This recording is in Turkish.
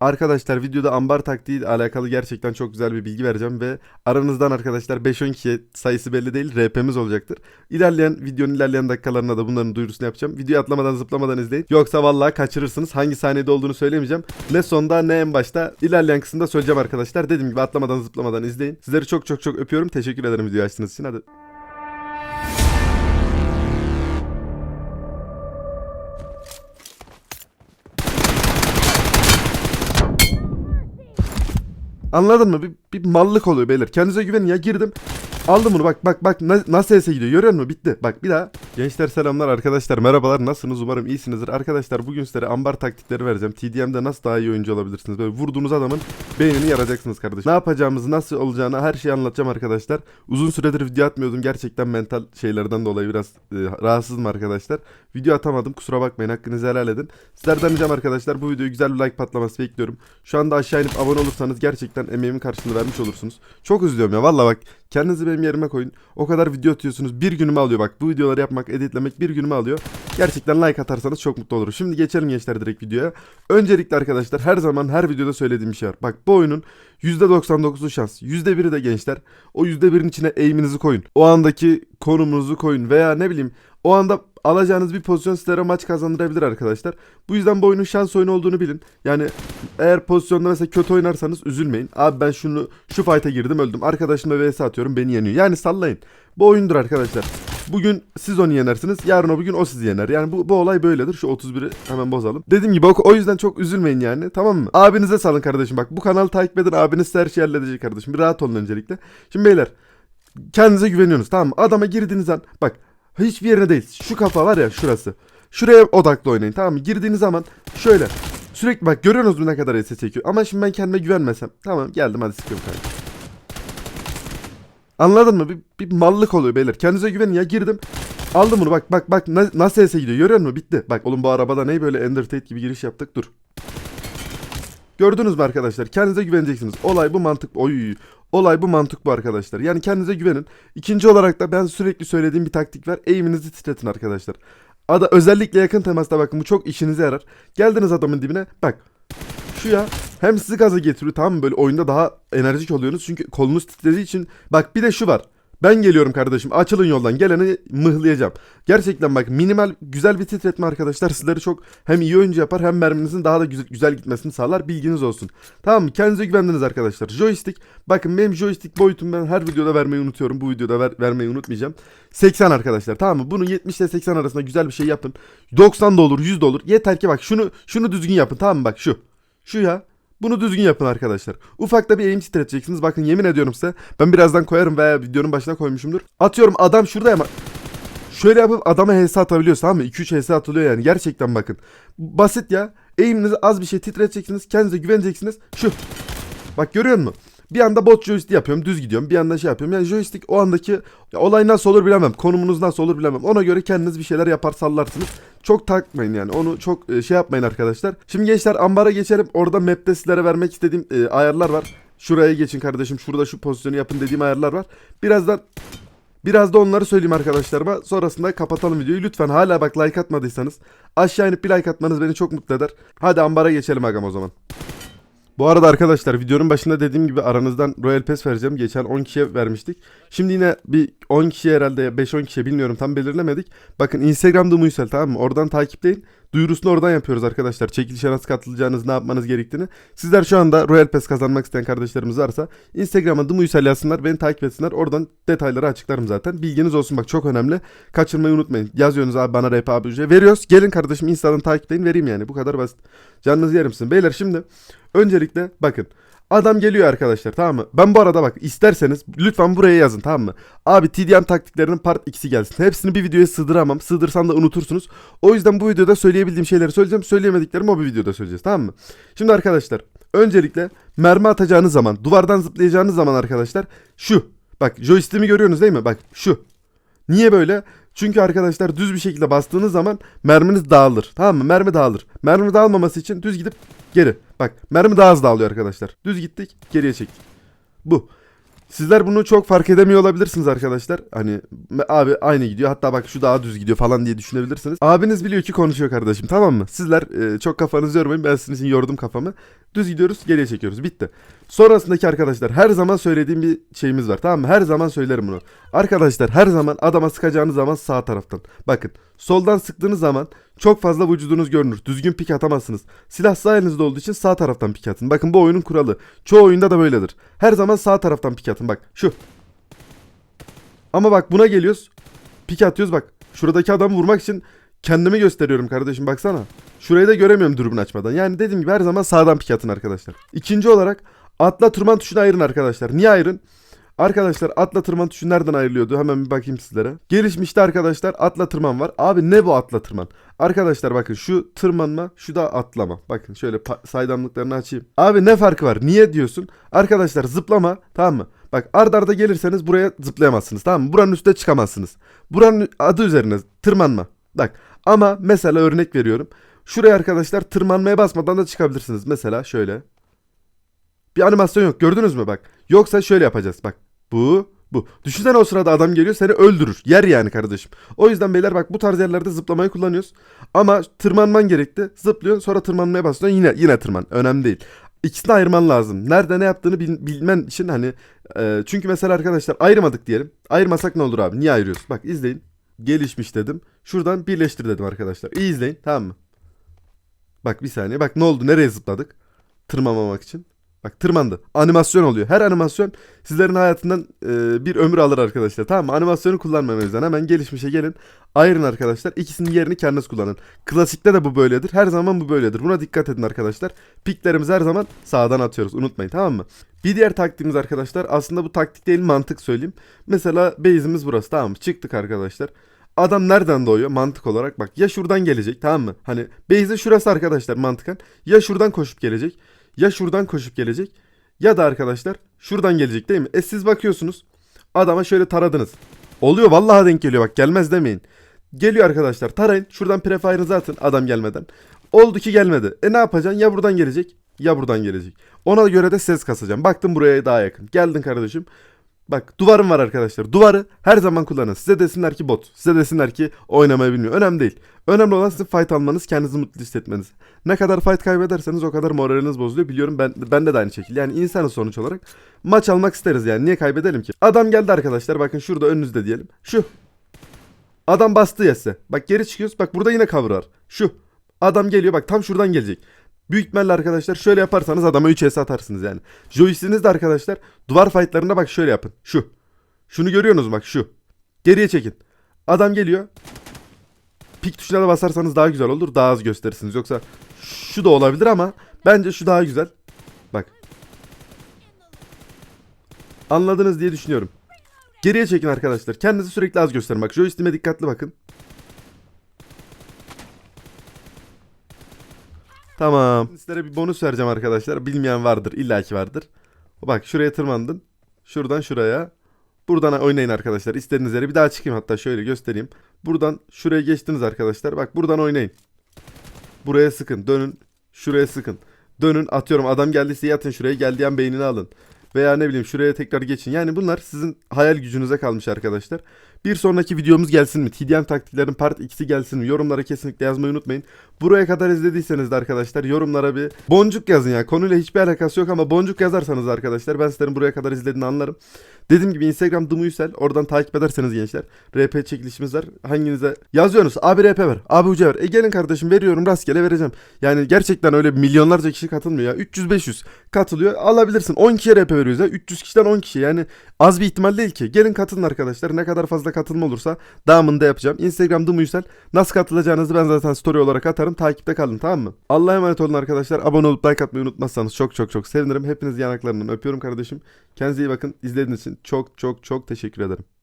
Arkadaşlar videoda ambar taktiği ile alakalı gerçekten çok güzel bir bilgi vereceğim ve aranızdan arkadaşlar 5-12 sayısı belli değil RP'miz olacaktır. İlerleyen videonun ilerleyen dakikalarında da bunların duyurusunu yapacağım. Videoyu atlamadan zıplamadan izleyin. Yoksa vallahi kaçırırsınız. Hangi saniyede olduğunu söylemeyeceğim. Ne sonda ne en başta ilerleyen kısımda söyleyeceğim arkadaşlar. Dediğim gibi atlamadan zıplamadan izleyin. Sizleri çok çok çok öpüyorum. Teşekkür ederim video açtığınız için. Hadi. Anladın mı? Bir, bir mallık oluyor beyler. Kendinize güvenin ya girdim. Aldım bunu bak bak bak na- nasıl sese gidiyor görüyor musun? Bitti. Bak bir daha. Gençler selamlar arkadaşlar merhabalar nasılsınız umarım iyisinizdir. Arkadaşlar bugün sizlere ambar taktikleri vereceğim. TDM'de nasıl daha iyi oyuncu olabilirsiniz? Böyle vurduğunuz adamın beynini yaracaksınız kardeşim. Ne yapacağımızı nasıl olacağını her şeyi anlatacağım arkadaşlar. Uzun süredir video atmıyordum. Gerçekten mental şeylerden dolayı biraz e, rahatsızım arkadaşlar. Video atamadım kusura bakmayın hakkınızı helal edin. Sizlerden ricam arkadaşlar bu videoyu güzel bir like patlaması bekliyorum. Şu anda aşağı inip abone olursanız gerçekten emeğimin karşılığını vermiş olursunuz. Çok üzülüyorum ya valla bak kendinizi benim yerime koyun. O kadar video atıyorsunuz bir günümü alıyor bak bu videoları yapmak editlemek bir günümü alıyor. Gerçekten like atarsanız çok mutlu olurum. Şimdi geçelim gençler direkt videoya. Öncelikle arkadaşlar her zaman her videoda söylediğim şey var. Bak bu oyunun %99'u şans. %1'i de gençler. O %1'in içine eğiminizi koyun. O andaki konumunuzu koyun veya ne bileyim o anda alacağınız bir pozisyon sizlere maç kazandırabilir arkadaşlar. Bu yüzden bu oyunun şans oyunu olduğunu bilin. Yani eğer pozisyonda mesela kötü oynarsanız üzülmeyin. Abi ben şunu şu fight'a girdim öldüm. Arkadaşımla vs atıyorum beni yeniyor. Yani sallayın. Bu oyundur arkadaşlar. Bugün siz onu yenersiniz. Yarın o bugün o sizi yener. Yani bu, bu olay böyledir. Şu 31'i hemen bozalım. Dediğim gibi o, o yüzden çok üzülmeyin yani. Tamam mı? Abinize salın kardeşim. Bak bu kanalı takip edin. Abiniz her şeyi halledecek kardeşim. Bir rahat olun öncelikle. Şimdi beyler. Kendinize güveniyorsunuz tamam mı? Adama girdiğiniz an bak hiçbir yerine değil. Şu kafa var ya şurası. Şuraya odaklı oynayın tamam mı? Girdiğiniz zaman şöyle. Sürekli bak görüyorsunuz mu ne kadar SS çekiyor. Ama şimdi ben kendime güvenmesem. Tamam geldim hadi sıkıyorum kanka. Anladın mı? Bir, bir mallık oluyor beyler. Kendinize güvenin ya girdim. Aldım bunu bak bak bak na- nasıl sese gidiyor görüyor musun? Bitti. Bak oğlum bu arabada ne böyle Ender gibi giriş yaptık dur. Gördünüz mü arkadaşlar? Kendinize güveneceksiniz. Olay bu mantık. Oy. Olay bu mantık bu arkadaşlar. Yani kendinize güvenin. İkinci olarak da ben sürekli söylediğim bir taktik var. Eğiminizi titretin arkadaşlar. Ada özellikle yakın temasta bakın bu çok işinize yarar. Geldiniz adamın dibine. Bak. Şu ya hem sizi gaza getiriyor tamam mı? Böyle oyunda daha enerjik oluyorsunuz. Çünkü kolunuz titrediği için. Bak bir de şu var. Ben geliyorum kardeşim. Açılın yoldan. Geleni mıhlayacağım. Gerçekten bak minimal güzel bir titretme arkadaşlar sizleri çok hem iyi oyuncu yapar hem merminizin daha da güzel, güzel gitmesini sağlar. Bilginiz olsun. Tamam mı? Kendinize güvendiniz arkadaşlar. Joystick. Bakın benim joystick boyutum ben her videoda vermeyi unutuyorum. Bu videoda ver, vermeyi unutmayacağım. 80 arkadaşlar. Tamam mı? Bunu 70 ile 80 arasında güzel bir şey yapın. 90 da olur 100 de olur. Yeter ki bak şunu şunu düzgün yapın. Tamam mı? Bak şu. Şu ya. Bunu düzgün yapın arkadaşlar. Ufakta bir eğim titreteceksiniz. Bakın yemin ediyorum size. Ben birazdan koyarım veya videonun başına koymuşumdur. Atıyorum adam şurada ama şöyle yapıp adama HS atabiliyoruz tamam mı? 2-3 HS atılıyor yani. Gerçekten bakın. Basit ya. Eğiminizi az bir şey titreteceksiniz. Kendinize güveneceksiniz. Şu. Bak görüyor musun? Bir anda bot joystick yapıyorum. Düz gidiyorum. Bir anda şey yapıyorum. Yani joystick o andaki olay nasıl olur bilemem. Konumunuz nasıl olur bilemem. Ona göre kendiniz bir şeyler yapar sallarsınız. Çok takmayın yani. Onu çok e, şey yapmayın arkadaşlar. Şimdi gençler ambara geçelim. Orada map'te sizlere vermek istediğim e, ayarlar var. Şuraya geçin kardeşim. Şurada şu pozisyonu yapın dediğim ayarlar var. Birazdan Biraz da onları söyleyeyim arkadaşlarıma. Sonrasında kapatalım videoyu. Lütfen hala bak like atmadıysanız aşağı inip bir like atmanız beni çok mutlu eder. Hadi ambara geçelim agam o zaman. Bu arada arkadaşlar videonun başında dediğim gibi aranızdan Royal Pass vereceğim. Geçen 10 kişiye vermiştik. Şimdi yine bir 10 kişi herhalde 5-10 kişiye bilmiyorum tam belirlemedik. Bakın Instagram'da Muysel tamam mı? Oradan takipleyin. Duyurusunu oradan yapıyoruz arkadaşlar. Çekilişe nasıl katılacağınız, ne yapmanız gerektiğini. Sizler şu anda Royal Pass kazanmak isteyen kardeşlerimiz varsa Instagram'a The Muysel yazsınlar, beni takip etsinler. Oradan detayları açıklarım zaten. Bilginiz olsun bak çok önemli. Kaçırmayı unutmayın. Yazıyorsunuz abi bana RP abi ücret. Veriyoruz. Gelin kardeşim Insta'dan takipleyin vereyim yani. Bu kadar basit. Canınızı yerim sizin. Beyler şimdi öncelikle bakın. Adam geliyor arkadaşlar tamam mı? Ben bu arada bak isterseniz lütfen buraya yazın tamam mı? Abi TDM taktiklerinin part 2'si gelsin. Hepsini bir videoya sığdıramam. Sığdırsam da unutursunuz. O yüzden bu videoda söyleyebildiğim şeyleri söyleyeceğim. Söyleyemediklerimi o bir videoda söyleyeceğiz tamam mı? Şimdi arkadaşlar öncelikle mermi atacağınız zaman duvardan zıplayacağınız zaman arkadaşlar şu. Bak joystick'imi görüyorsunuz değil mi? Bak şu. Niye böyle? Çünkü arkadaşlar düz bir şekilde bastığınız zaman merminiz dağılır. Tamam mı? Mermi dağılır. Mermi dağılmaması için düz gidip geri. Bak mermi daha hızlı dağılıyor arkadaşlar. Düz gittik geriye çektik. Bu. Sizler bunu çok fark edemiyor olabilirsiniz arkadaşlar. Hani abi aynı gidiyor hatta bak şu daha düz gidiyor falan diye düşünebilirsiniz. Abiniz biliyor ki konuşuyor kardeşim tamam mı? Sizler e, çok kafanızı yormayın ben sizin için yordum kafamı. Düz gidiyoruz geriye çekiyoruz. Bitti. Sonrasındaki arkadaşlar her zaman söylediğim bir şeyimiz var tamam mı? Her zaman söylerim bunu. Arkadaşlar her zaman adama sıkacağınız zaman sağ taraftan. Bakın soldan sıktığınız zaman çok fazla vücudunuz görünür. Düzgün pik atamazsınız. Silah sağ elinizde olduğu için sağ taraftan pik atın. Bakın bu oyunun kuralı. Çoğu oyunda da böyledir. Her zaman sağ taraftan pik atın. Bak şu. Ama bak buna geliyoruz. Pik atıyoruz bak. Şuradaki adamı vurmak için kendimi gösteriyorum kardeşim baksana. Şurayı da göremiyorum dürbün açmadan. Yani dediğim gibi her zaman sağdan pik atın arkadaşlar. İkinci olarak atla tırman tuşunu ayırın arkadaşlar. Niye ayırın? Arkadaşlar atla tırman tuşu nereden ayrılıyordu? Hemen bir bakayım sizlere. Gelişmişte arkadaşlar atla tırman var. Abi ne bu atla tırman? Arkadaşlar bakın şu tırmanma şu da atlama. Bakın şöyle saydamlıklarını açayım. Abi ne farkı var? Niye diyorsun? Arkadaşlar zıplama tamam mı? Bak ard arda gelirseniz buraya zıplayamazsınız tamam mı? Buranın üstüne çıkamazsınız. Buranın adı üzerine tırmanma. Bak ama mesela örnek veriyorum. Şuraya arkadaşlar tırmanmaya basmadan da çıkabilirsiniz. Mesela şöyle. Bir animasyon yok gördünüz mü bak. Yoksa şöyle yapacağız bak. Bu bu. Düşünsene o sırada adam geliyor seni öldürür. Yer yani kardeşim. O yüzden beyler bak bu tarz yerlerde zıplamayı kullanıyoruz. Ama tırmanman gerekti. Zıplıyorsun sonra tırmanmaya basıyorsun yine yine tırman. Önemli değil. İkisini ayırman lazım. Nerede ne yaptığını bil- bilmen için hani e, çünkü mesela arkadaşlar ayırmadık diyelim. Ayırmasak ne olur abi? Niye ayırıyoruz? Bak izleyin. Gelişmiş dedim. Şuradan birleştir dedim arkadaşlar. İyi izleyin tamam mı? Bak bir saniye. Bak ne oldu? Nereye zıpladık? Tırmamamak için. Bak tırmandı. Animasyon oluyor. Her animasyon sizlerin hayatından e, bir ömür alır arkadaşlar. Tamam mı? Animasyonu kullanmayın o yüzden. Hemen gelişmişe gelin. Ayırın arkadaşlar. İkisinin yerini kendiniz kullanın. Klasikte de bu böyledir. Her zaman bu böyledir. Buna dikkat edin arkadaşlar. Piklerimizi her zaman sağdan atıyoruz. Unutmayın tamam mı? Bir diğer taktiğimiz arkadaşlar aslında bu taktik değil mantık söyleyeyim. Mesela base'imiz burası tamam mı? Çıktık arkadaşlar. Adam nereden doğuyor mantık olarak bak ya şuradan gelecek tamam mı? Hani base'e şurası arkadaşlar mantıken. Ya şuradan koşup gelecek ya şuradan koşup gelecek ya da arkadaşlar şuradan gelecek değil mi? E siz bakıyorsunuz adama şöyle taradınız. Oluyor vallahi denk geliyor bak gelmez demeyin. Geliyor arkadaşlar tarayın şuradan prefire'ınızı atın adam gelmeden. Oldu ki gelmedi. E ne yapacaksın? Ya buradan gelecek ya buradan gelecek. Ona göre de ses kasacağım. Baktım buraya daha yakın. Geldin kardeşim. Bak duvarım var arkadaşlar. Duvarı her zaman kullanın. Size desinler ki bot. Size desinler ki oynamayı bilmiyor. Önemli değil. Önemli olan sizin fight almanız, kendinizi mutlu hissetmeniz. Ne kadar fight kaybederseniz o kadar moraliniz bozuluyor. Biliyorum ben ben de, de aynı şekilde. Yani insanız sonuç olarak. Maç almak isteriz yani. Niye kaybedelim ki? Adam geldi arkadaşlar. Bakın şurada önünüzde diyelim. Şu. Adam bastı ya size. Bak geri çıkıyoruz. Bak burada yine cover var. Şu. Adam geliyor. Bak tam şuradan gelecek. Büyük ihtimalle arkadaşlar şöyle yaparsanız adama 3 S atarsınız yani. Joystick'iniz de arkadaşlar duvar fightlarında bak şöyle yapın. Şu. Şunu görüyorsunuz bak şu. Geriye çekin. Adam geliyor. Pik tuşuna da basarsanız daha güzel olur. Daha az gösterirsiniz. Yoksa şu da olabilir ama bence şu daha güzel. Bak. Anladınız diye düşünüyorum. Geriye çekin arkadaşlar. Kendinizi sürekli az gösterin. Bak joystick'ime dikkatli bakın. Tamam. Sizlere bir bonus vereceğim arkadaşlar. Bilmeyen vardır. illaki vardır. Bak şuraya tırmandın. Şuradan şuraya. Buradan oynayın arkadaşlar. İstediğiniz yere bir daha çıkayım hatta şöyle göstereyim. Buradan şuraya geçtiniz arkadaşlar. Bak buradan oynayın. Buraya sıkın. Dönün. Şuraya sıkın. Dönün. Atıyorum adam geldiyse yatın şuraya. Geldiği an beynini alın. Veya ne bileyim şuraya tekrar geçin. Yani bunlar sizin hayal gücünüze kalmış arkadaşlar. Bir sonraki videomuz gelsin mi? TDM taktiklerin part 2'si gelsin mi? Yorumlara kesinlikle yazmayı unutmayın. Buraya kadar izlediyseniz de arkadaşlar yorumlara bir boncuk yazın ya. Konuyla hiçbir alakası yok ama boncuk yazarsanız arkadaşlar ben sizlerin buraya kadar izlediğini anlarım. Dediğim gibi Instagram Dımıysel oradan takip ederseniz gençler. RP çekilişimiz var. Hanginize yazıyorsunuz? Abi RP ver. Abi uca ver. E gelin kardeşim veriyorum rastgele vereceğim. Yani gerçekten öyle milyonlarca kişi katılmıyor ya. 300-500 katılıyor. Alabilirsin. 10 kişiye RP veriyoruz ya. 300 kişiden 10 kişi. Yani az bir ihtimal değil ki. Gelin katılın arkadaşlar. Ne kadar fazla katılma olursa devamında yapacağım. Instagram Dımıysel. Nasıl katılacağınızı ben zaten story olarak atarım. Takipte kalın tamam mı? Allah'a emanet olun arkadaşlar. Abone olup like atmayı unutmazsanız çok çok çok sevinirim. Hepinizi yanaklarından öpüyorum kardeşim. Kendinize iyi bakın. İzlediğiniz için çok çok çok teşekkür ederim.